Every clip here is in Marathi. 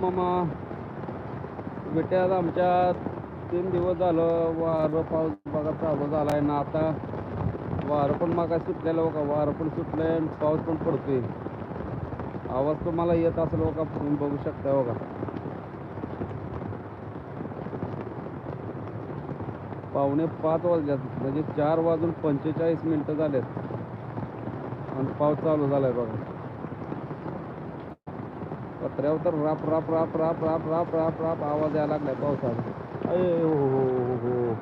मामा बेट्यात आमच्या तीन दिवस झालं वारं पाऊस बघा चालू झाला आहे ना. आता वारं पण मागा सुटलेलं बघा. वारं पण सुटलंय आणि पाऊस पण पडतोय. आवाज तुम्हाला येत असेल बघा. तुम्ही बघू शकता बघा. पावणे पाच वाजल्यात. म्हणजे चार वाजून पंचेचाळीस मिनिटं झालेत. आणि पाऊस चालू झालाय बघा. पत्र्यावर तर राप राप राप राप राप राप राप राप आवाज यायला लागलाय पावसाचा अय हो हो हो हो.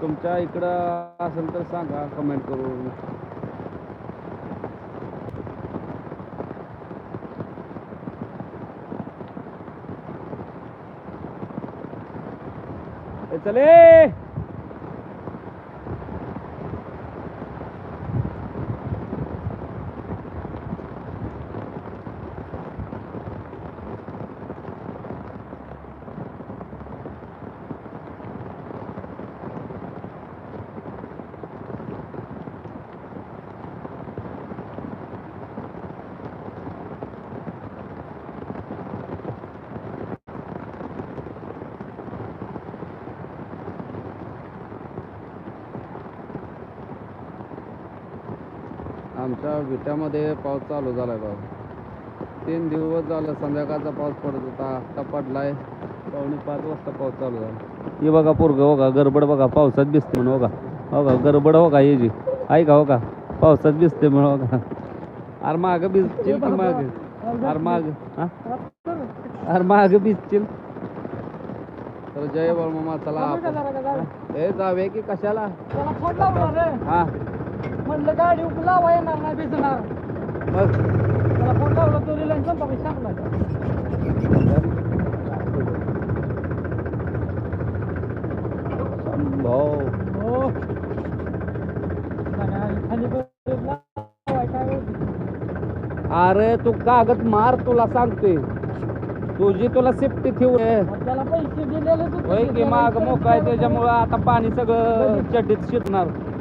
तुमच्या इकडं असेल तर सांगा कमेंट करून. चले! आमच्या विट्यामध्ये पाऊस चालू झालाय बाबा तीन दिवस झालं संध्याकाळचा पाऊस पडत होता आता पडलाय. पावणे पाच वाजता पाऊस चालू झाला. हे बघा पोरग बघा गडबड बघा पावसात भिजते म्हणून बघा हो का? गडबड हो का जी ऐका हो का? पावसात भिजते म्हणून हो का? अरे माग भिजतील की माग? अरे माग हा? अरे माग भिजतील तर जय बाळमामा चला आपण. हे जावे की. कशाला? हा. म्हणलं गाडी लावा येणार नाही भिजणार. मग? फोन लावला तो रिलायन्स संपा सांगला भाऊ. हो. खाली बसून लावाय काय होतं? अरे तू कागद मार तुला सांगते. तुझी तुला सेफ्टी ठेवू त्याला पैसे दिलेले होय की माग मोकळाय त्याच्यामुळं आता पाणी सगळं चड्डीत शिरणार.